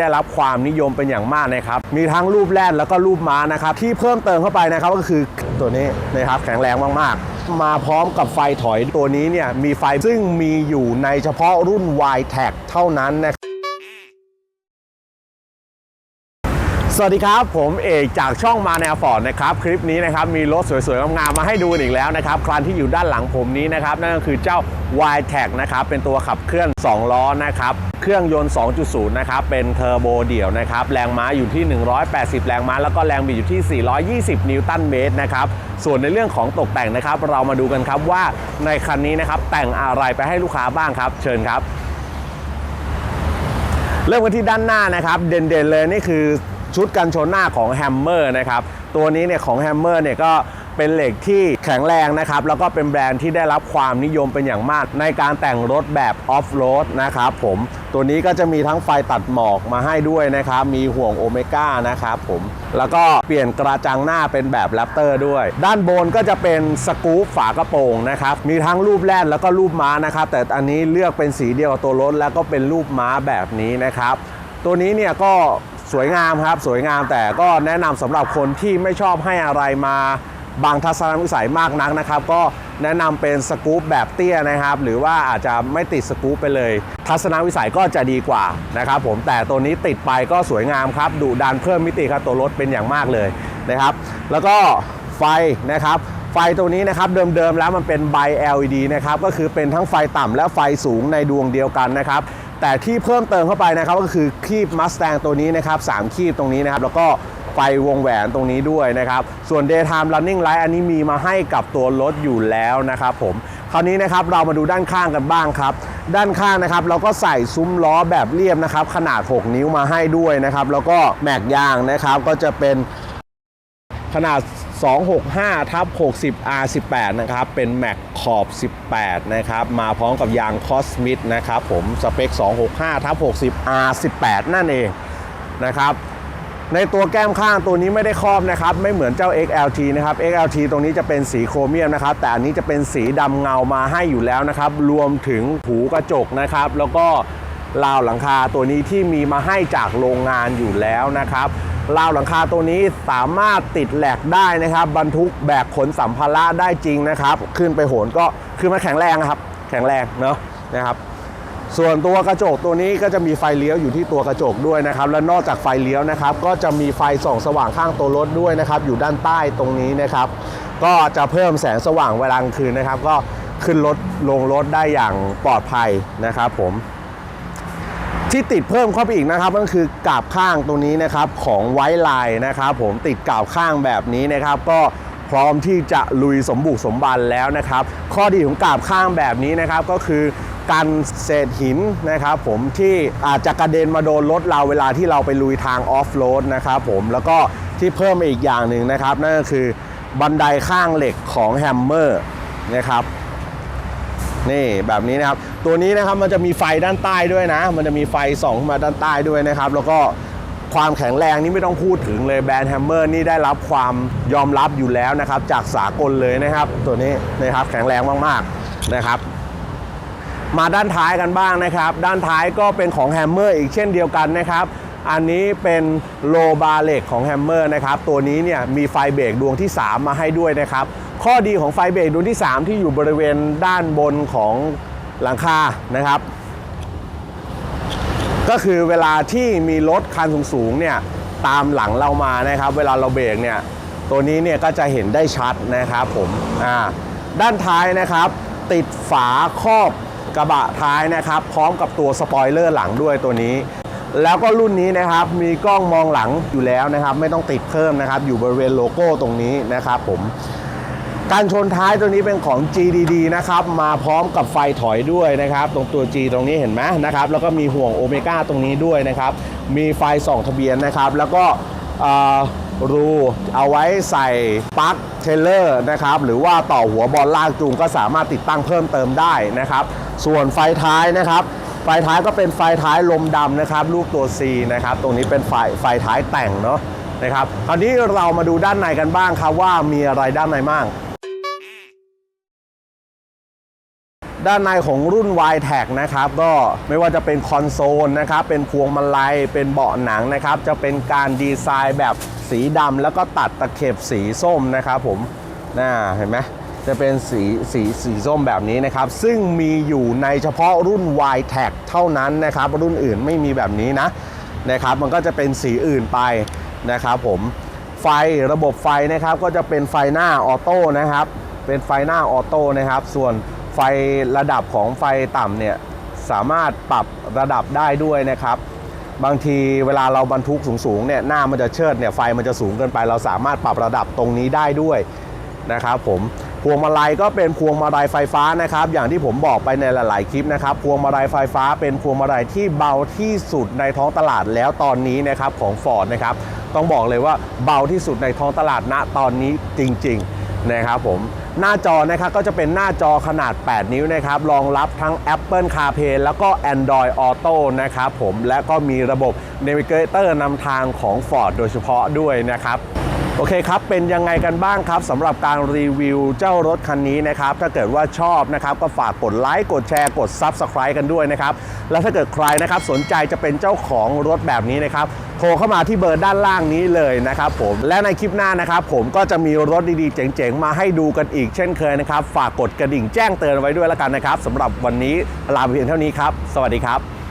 ได้รับความนิยมเป็นอย่างมากนะครับ มีทั้งรูปแรดแล้วก็รูปม้านะครับ ที่เพิ่มเติมเข้าไปนะครับก็คือตัวนี้นะครับแข็งแรงมากๆ มาพร้อมกับไฟถอยตัวนี้เนี่ยมีไฟซึ่งมีอยู่ในเฉพาะรุ่น y t a g เท่านั้นนะครับ สวัสดีครับผมเอกจากช่องมาแนวฟอร์ดนะครับคลิปนี้นะครับมีรถสวยๆงามๆมาให้ดูอีกแล้วนะครับคันที่อยู่ด้านหลังผมนี้นะครับนั่นก็คือเจ้า y t a g นะครับเป็นตัวขับเคลื่อน 2 ล้อนะครับเครื่องยนต์ 2.0 นะครับเป็นเทอร์โบเดี่ยวนะครับแรงม้าอยู่ที่ 180 แรงม้าแล้วก็แรงบิดอยู่ที่ 420 นิวตันเมตรนะครับส่วนในเรื่องของตกแต่งนะครับ เรามาดูกันครับว่าในคันนี้นะครับแต่งอะไรไปให้ลูกค้าบ้างครับ เชิญครับ เริ่มกันที่ด้านหน้านะครับ เด่นๆเลยนี่คือ ชุดกันชนหน้าของแฮมเมอร์นะครับตัวนี้เนี่ยของแฮมเมอร์เนี่ยก็เป็นเหล็กที่แข็งแรงนะครับ แล้วก็เป็นแบรนด์ที่ได้รับความนิยมเป็นอย่างมาก ในการแต่งรถแบบออฟโรดนะครับผมตัวนี้ก็จะมีทั้งไฟตัดหมอกมาให้ด้วยนะครับ มีห่วงโอเมก้านะครับผมแล้วก็เปลี่ยนกระจังหน้าเป็นแบบแรปเตอร์ด้วย ด้านบนก็จะเป็นสกู๊ปฝากระโปรงนะครับ มีทั้งรูปแรดแล้วก็รูปม้านะครับ แต่อันนี้เลือกเป็นสีเดียวกับตัวรถแล้วก็เป็นรูปม้าแบบนี้นะครับ ตัวนี้เนี่ยก็ สวยงามครับ สวยงามแต่ก็แนะนำสำหรับคนที่ไม่ชอบให้อะไรมาบางทัศนวิสัยมากนักนะครับ ก็แนะนำเป็นสกู๊ปแบบเตี้ยนะครับ หรือว่าอาจจะไม่ติดสกู๊ปไปเลย ทัศนวิสัยก็จะดีกว่านะครับ ผมแต่ตัวนี้ติดไปก็สวยงามครับดุดันเพิ่มมิติครับตัวรถเป็นอย่างมากเลยนะครับ แล้วก็ไฟนะครับไฟตัวนี้นะครับเดิมๆแล้วมันเป็นไบ LED นะครับก็คือเป็นทั้งไฟต่ำและไฟสูงในดวงเดียวกันนะครับ แต่ที่เพิ่มเติมเข้าไปนะครับก็คือคีบ Mustang ตัวนี้นะครับ3คีบตรงนี้นะครับแล้วก็ไฟวงแหวนตรงนี้ด้วยนะครับ ส่วน Daytime Running Light อันนี้มีมาให้กับตัวรถอยู่แล้วนะครับผมคราวนี้นะครับเรามาดูด้านข้างกันบ้างครับ ด้านข้างนะครับเราก็ใส่ซุ้มล้อแบบเรียบนะครับ ขนาด 6 นิ้วมาให้ด้วยนะครับ แล้วก็แม็กยางนะครับก็จะเป็นขนาด 265ทับ60 R18 นะครับ เป็นแม็กขอบ 18 นะครับ มาพร้อมกับยางคอสมิ h นะครับผมสเปค 265ทับ60 R18 นั่นเองนะครับในตัวแก้มข้างตัวนี้ไม่ได้ครอบนะครับ ไม่เหมือนเจ้า XLT นะครับ XLT ตรงนี้จะเป็นสีโครเมียมนะครับ แต่อันนี้จะเป็นสีดำเงามาให้อยู่แล้วนะครับ รวมถึงหูกระจกนะครับ แล้วก็ราวหลังคาตัวนี้ที่มีมาให้จากโรงงานอยู่แล้วนะครับ ราวหลังคาตัวนี้สามารถติดแหลกได้นะครับ บรรทุกแบกขนสัมภาระได้จริงนะครับ ขึ้นไปโหนก็คือมันแข็งแรงนะครับ แข็งแรงเนาะนะครับ ส่วนตัวกระจกตัวนี้ก็จะมีไฟเลี้ยวอยู่ที่ตัวกระจกด้วยนะครับ และนอกจากไฟเลี้ยวนะครับ ก็จะมีไฟส่องสว่างข้างตัวรถด้วยนะครับ อยู่ด้านใต้ตรงนี้นะครับ ก็จะเพิ่มแสงสว่างเวลากลางคืนนะครับ ก็ขึ้นรถลงรถได้อย่างปลอดภัยนะครับผม ที่ติดเพิ่มเข้าไปอีกนะครับก็คือกาบข้างตรงนี้นะครับของไวท์ไลน์นะครับผมติดกาบข้างแบบนี้นะครับ ก็พร้อมที่จะลุยสมบุกสมบันแล้วนะครับ ข้อดีของกาบข้างแบบนี้นะครับก็คือกันเศษหินนะครับผมที่อาจจะกระเด็นมาโดนรถเราเวลาที่เราไปลุยทางออฟโรดนะครับผมแล้วก็ที่เพิ่มมาอีกอย่างหนึ่งนะครับ นั่นก็คือบันไดข้างเหล็กของแฮมเมอร์นะครับ นี่แบบนี้นะครับ ตัวนี้นะครับมันจะมีไฟด้านใต้ด้วยนะ มันจะมีไฟส่องขึ้นมาด้านใต้ด้วยนะครับ แล้วก็ความแข็งแรงนี่ไม่ต้องพูดถึงเลยแบรนด์แฮมเมอร์นี่ได้รับความยอมรับอยู่แล้วนะครับ จากสากลเลยนะครับ ตัวนี้นะครับแข็งแรงมากๆนะครับ มาด้านท้ายกันบ้างนะครับ ด้านท้ายก็เป็นของแฮมเมอร์อีกเช่นเดียวกันนะครับ อันนี้เป็นโลบาร์เล็กของแฮมเมอร์นะครับ ตัวนี้เนี่ยมีไฟเบรกดวงที่ 3 มาให้ด้วยนะครับ ข้อดีของไฟเบรกดวงที่ 3 ที่อยู่บริเวณด้านบนของหลังคานะครับ ก็คือเวลาที่มีรถคันสูงๆเนี่ยตามหลังเรามานะครับ เวลาเราเบรกเนี่ยตัวนี้เนี่ยก็จะเห็นได้ชัดนะครับผมอ่าด้านท้ายนะครับ ติดฝาครอบกระบะท้ายนะครับ พร้อมกับตัวสปอยเลอร์หลังด้วยตัวนี้ แล้วก็รุ่นนี้นะครับมีกล้องมองหลังอยู่แล้วนะครับ ไม่ต้องติดเพิ่มนะครับ อยู่บริเวณโลโก้ตรงนี้นะครับผมการชนท้ายตัวนี้เป็นของ GDD นะครับ มาพร้อมกับไฟถอยด้วยนะครับ ตรงตัว G ตรงนี้เห็นไหมนะครับ แล้วก็มีห่วงโอเมก้าตรงนี้ด้วยนะครับ มีไฟส่องทะเบียนนะครับ แล้วก็รูเอาไว้ใส่ปลั๊กเทเลอร์นะครับ หรือว่าต่อหัวบอลลากจูงก็สามารถติดตั้งเพิ่มเติมได้นะครับ ส่วนไฟท้ายนะครับ ไฟท้ายก็เป็นไฟท้ายลมดำนะครับรูปตัว C นะครับตรงนี้เป็นไฟไฟท้ายแต่งเนาะนะครับคราวนี้เรามาดูด้านในกันบ้างครับว่ามีอะไรด้านในบ้างด้านในของรุ่น y t a g นะครับก็ไม่ว่าจะเป็นคอนโซลนะครับเป็นพวงมาลัยเป็นเบาะหนังนะครับจะเป็นการดีไซน์แบบสีดำแล้วก็ตัดตะเข็บสีส้มนะครับผมน่าเห็นไหม จะเป็นสีสีสีส้มแบบนี้นะครับ ซึ่งมีอยู่ในเฉพาะรุ่น y t a g เท่านั้นนะครับ รุ่นอื่นไม่มีแบบนี้นะนะครับ มันก็จะเป็นสีอื่นไปนะครับผมไฟระบบไฟนะครับก็จะเป็นไฟหน้าออโต้นะครับ เป็นไฟหน้าออโต้นะครับ ส่วนไฟระดับของไฟต่ำเนี่ยสามารถปรับระดับได้ด้วยนะครับ บางทีเวลาเราบรรทุกสูงๆเนี่ยหน้ามันจะเชิดเนี่ยไฟมันจะสูงเกินไป เราสามารถปรับระดับตรงนี้ได้ด้วยนะครับผม พวงมาลัยก็เป็นพวงมาลัยไฟฟ้านะครับ อย่างที่ผมบอกไปในหลาย ๆ คลิปนะครับ พวงมาลัยไฟฟ้าเป็นพวงมาลัยที่เบาที่สุดในท้องตลาดแล้วตอนนี้นะครับของ Ford นะครับ ต้องบอกเลยว่าเบาที่สุดในท้องตลาดณตอนนี้จริง ๆ นะครับผมหน้าจอนะครับก็จะเป็นหน้าจอขนาด 8 นิ้วนะครับรองรับทั้ง Apple CarPlay แล้วก็ Android Auto นะครับผมและก็มีระบบ Navigator นำทางของ Ford โดยเฉพาะด้วยนะครับ โอเคครับ เป็นยังไงกันบ้างครับสำหรับการรีวิวเจ้ารถคันนี้นะครับ ถ้าเกิดว่าชอบนะครับ ก็ฝากกดไลค์กดแชร์กด Subscribe กันด้วยนะครับ แล้วถ้าเกิดใครนะครับสนใจจะเป็นเจ้าของรถแบบนี้นะครับ โทรเข้ามาที่เบอร์ด้านล่างนี้เลยนะครับผมและในคลิปหน้านะครับผมก็จะมีรถดีๆ เจ๋งๆ มาให้ดูกันอีกเช่นเคยนะครับ ฝากกดกระดิ่งแจ้งเตือนไว้ด้วยแล้วกันนะครับสำหรับวันนี้ลาไปเพียงเท่านี้ครับ สวัสดีครับ